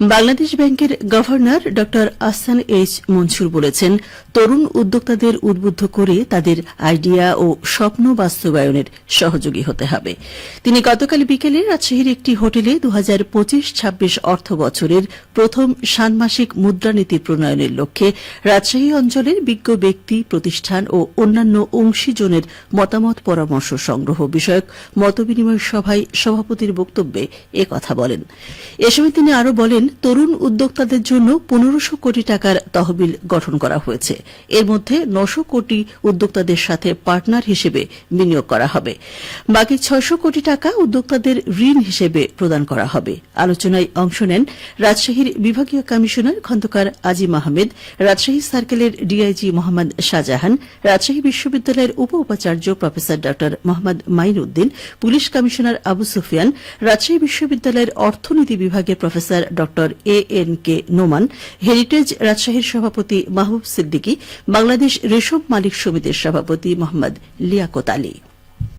বাংলাদেশ ব্যাংকের গভর্নর ড আহসান এইচ মনসুর বলেছেন, তরুণ উদ্যোক্তাদের উদ্বুদ্ধ করে তাদের আইডিয়া ও স্বপ্ন বাস্তবায়নের সহযোগী হতে হবে। তিনি গতকাল বিকেলে রাজশাহীর একটি হোটেলে দু হাজার পঁচিশ ছাব্বিশ অর্থ বছরের প্রথম ষান্মাসিক মুদ্রানীতি প্রণয়নের লক্ষ্যে রাজশাহী অঞ্চলের বিজ্ঞ ব্যক্তি, প্রতিষ্ঠান ও অন্যান্য অংশীজনের মতামত পরামর্শ সংগ্রহ বিষয়ক মতবিনিময় সভায় সভাপতির বক্তব্যে এ কথা বলেন। এ সময় তিনি আরও বলেন তরুণ উদ্যোক্তাদের জন্য পনেরোশো কোটি টাকার তহবিল গঠন করা হয়েছে। এর মধ্যে নশো কোটি উদ্যোক্তাদের সাথে পার্টনার হিসেবে বিনিয়োগ করা হবে। বাকি ছয়শো কোটি টাকা উদ্যোক্তাদের ঋণ হিসেবে প্রদান করা হবে। আলোচনায় অংশ নেন রাজশাহীর বিভাগীয় কমিশনার খন্দকার আজিম আহমেদ, রাজশাহী সার্কেলের ডিআইজি মোহাম্মদ শাহজাহান, রাজশাহী বিশ্ববিদ্যালয়ের উপ উপাচার্য প্রফেসর ড মোহাম্মদ মাইন উদ্দিন পুলিশ কমিশনার আবু সুফিয়ান, রাজশাহী বিশ্ববিদ্যালয়ের অর্থনীতি বিভাগের professor A N K Noman, heritage Rajshahi সভাপতি মাহবুব সিদ্দিকী, বাংলাদেশ রেশম মালিক সমিতির সভাপতি মোহাম্মদ লিয়াকত আলী।